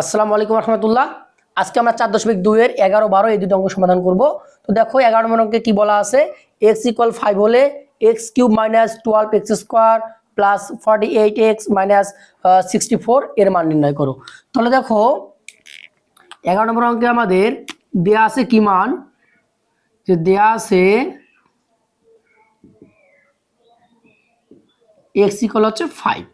আসসালামু আলাইকুম রহমতুল্লাহ। আজকে আমরা চার দশমিক দুইয়ের এগারো বারো এই দুটো অঙ্ক সমাধান করব। তো দেখো এগারো নম্বর অঙ্কে কী বলা আছে? এক্স ইকুয়াল ফাইভ হলে X cube minus twelve X square plus forty eight X minus sixty four এর মান নির্ণয় করো। তাহলে দেখো, এগারো নম্বর অঙ্কে আমাদের দেয়া আছে কি মান? যে দেয়া আছে এক্স ইকুয়াল হচ্ছে ফাইভ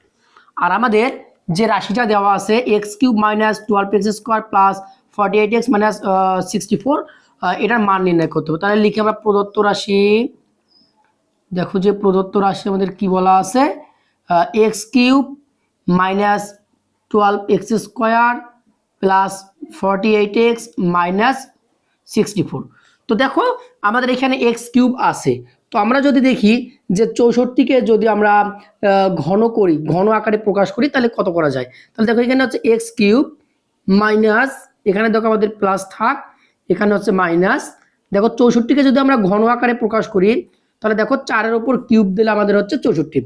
আর আমাদের যে রাশিটা দেওয়া আছে X cube minus twelve X square plus forty eight X minus sixty four এটার মান নির্ণয় করতে হবে। তাহলে লিখে আমরা প্রদত্ত রাশি, দেখো যে প্রদত্ত রাশি আমাদের কি বলা আছে X cube minus twelve X square plus forty eight X minus sixty four তো দেখো, আমাদের এখানে এক্স কিউব আছে। তো আমরা যদি দেখি যে চৌষট্টিকে যদি আমরা ঘন করি, ঘন আকারে প্রকাশ করি, তাহলে কত করা যায়? তাহলে দেখো এখানে হচ্ছে এক্স কিউব মাইনাস, এখানে দেখো আমাদের প্লাস থাক, এখানে হচ্ছে মাইনাস। দেখো চৌষট্টিকে যদি আমরা ঘন আকারে প্রকাশ করি, তাহলে দেখো চারের ওপর কিউব দিলে আমাদের হচ্ছে চৌষট্টি।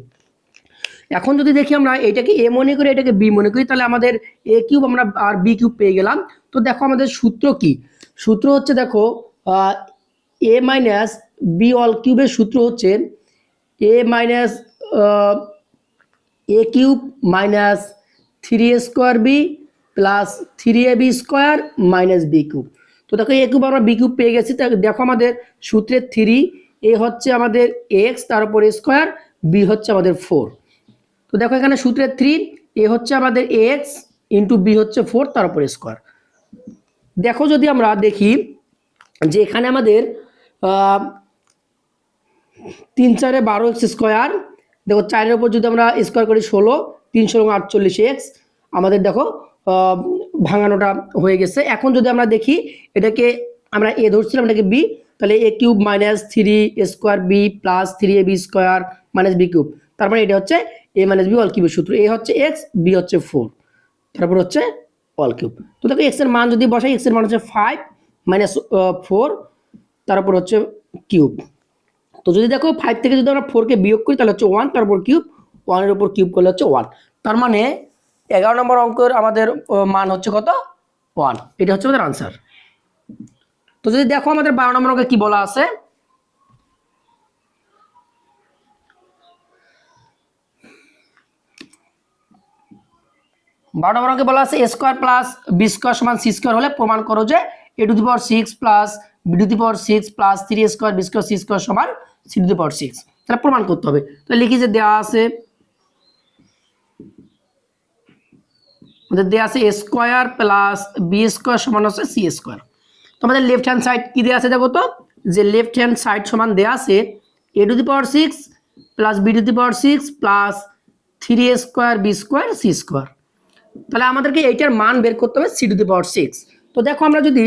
এখন যদি দেখি আমরা এটাকে এ মনে করি, এটাকে বি মনে করি, তাহলে আমাদের এ কিউব আমরা আর বি কিউব পেয়ে গেলাম। তো দেখো আমাদের সূত্র কি? সূত্র হচ্ছে দেখো এ মাইনাস বি অল কিউবের সূত্র হচ্ছে A minus A cube minus three A square B plus three A B square minus B cube তো দেখো এ কিউব আমরা বি কিউব পেয়ে গেছি। তা দেখো আমাদের সূত্রের থ্রি এ হচ্ছে আমাদের এক্স তার উপর স্কোয়ার বি হচ্ছে আমাদের ফোর তো দেখো এখানে সূত্রের থ্রি এ হচ্ছে আমাদের এক্স ইন্টু বি হচ্ছে ফোর তার উপর স্কোয়ার দেখো যদি আমরা দেখি যে এখানে আমাদের তিন চারে বারো এক্স স্কোয়ার। দেখো, চারের উপর যদি আমরা স্কোয়ার করি ষোলো, তিনশো এবং আটচল্লিশ এক্স, আমাদের দেখো ভাঙানোটা হয়ে গেছে। এখন যদি আমরা দেখি, এটাকে আমরা এ ধরছিলাম, এটাকে বি, তাহলে A cube minus three square B plus three A B square minus B cube. তার মানে এটা হচ্ছে এ মাইনাস বি অল কিউবের সূত্র। এ হচ্ছে এক্স, বি হচ্ছে ফোর। তারপর হচ্ছে অল কিউব। তো দেখো, এক্সের মান যদি বসাই, এক্সের মান হচ্ছে ফাইভ মাইনাস ফোর। তারপর হচ্ছে কিউব। তো যদি দেখো ফাইভ থেকে যদি আমরা ফোরকে বিয়োগ করি, তাহলে হচ্ছে ওয়ান তারপর কিউব ওয়ানের উপর কিউব করলে হচ্ছে ওয়ান তার মানে এগারো নম্বর অঙ্কের আমাদের মান হচ্ছে কত? ওয়ান এটা হচ্ছে আমাদের আনসার তো যদি দেখো আমাদের বারো নম্বর অঙ্কে কি বলা আছে? বারো নম্বর অঙ্কে বলা আছে A square plus B square সমান সি স্কোয়ার হলে প্রমাণ করো যে A to the power six plus B to the power six plus three square B square C square সমান C to the power six তাহলে প্রমাণ করতে হবে। তো লিখি যে দেওয়া আছে দেওয়া আছে A square plus B square সমান হচ্ছে সি স্কোয়ার তো আমাদের লেফট হ্যান্ড সাইড কি দেওয়া আছে দেখো তো? যে লেফট হ্যান্ড সাইড সমান দেওয়া আছে A to the power six plus B to the power six plus three square B square C square তাহলে আমাদেরকে এইটার মান বের করতে হবে C to the power six তো দেখো আমরা যদি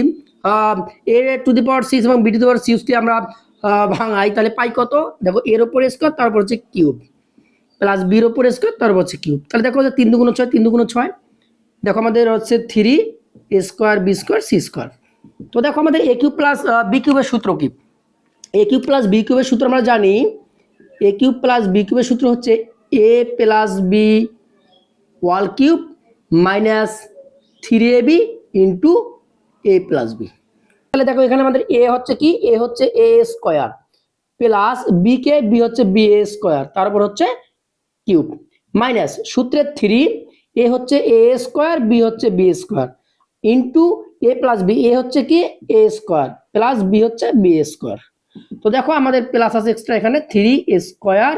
A to the power six এবং বি টু দি পাওয়ার সিক্সকে আমরা ভাঙাই, তাহলে পাই কত? দেখো, এর ওপর স্কোয়ার তারপর হচ্ছে কিউব প্লাস বির ওপর স্কোয়ার তারপর হচ্ছে কিউব তাহলে দেখো যে তিন দুগুণ ছয়, তিন দুগুণ ছয়। দেখো আমাদের হচ্ছে three A square B square C square তো দেখো আমাদের এ কিউব প্লাস বি কিউবের সূত্র কি? এ কিউব প্লাস বি কিউবের সূত্র আমরা জানি এ কিউব প্লাস বি কিউবের সূত্র হচ্ছে A plus B whole cube minus three A B into A plus B তাহলে দেখো এখানে আমাদের এ হচ্ছে কি? এ হচ্ছে এ স্কোয়ার প্লাস বি কে বি হচ্ছে বি এ স্কোয়ার তারপর হচ্ছে কিউব মাইনাস সূত্রের থ্রি এ হচ্ছে এ স্কোয়ার বি হচ্ছে B square into A plus B A হচ্ছে কি? এ স্কোয়ার প্লাস বি হচ্ছে বি স্কোয়ার তো দেখো আমাদের প্লাস আছে এক্সট্রা এখানে three A square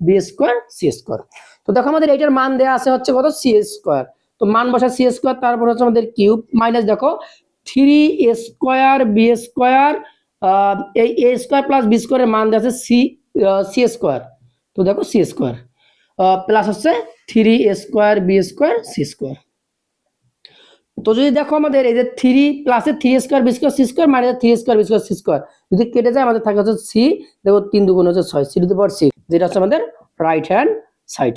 B square C square তো দেখো আমাদের এইটার মান দেওয়া আছে হচ্ছে কত? সি স্কোয়ার তো মান বসা সি স্কোয়ার তারপর হচ্ছে আমাদের কিউব মাইনাস দেখো three A square B square এই এ স্কোয়ার প্লাস বি স্কোয়ারের মান দেওয়া আছে সি সি স্কোয়ার তো দেখো সি স্কোয়ার প্লাস হচ্ছে three A square B square C square তো যদি দেখো আমাদের এই যে থ্রি প্লাসের three square B square C square minus three square B square C square যদি কেটে যায়, আমাদের থাকে হচ্ছে সি দেখো তিন দুগুণ হচ্ছে ছয়। C to the power six যেটা হচ্ছে আমাদের রাইট হ্যান্ড সাইড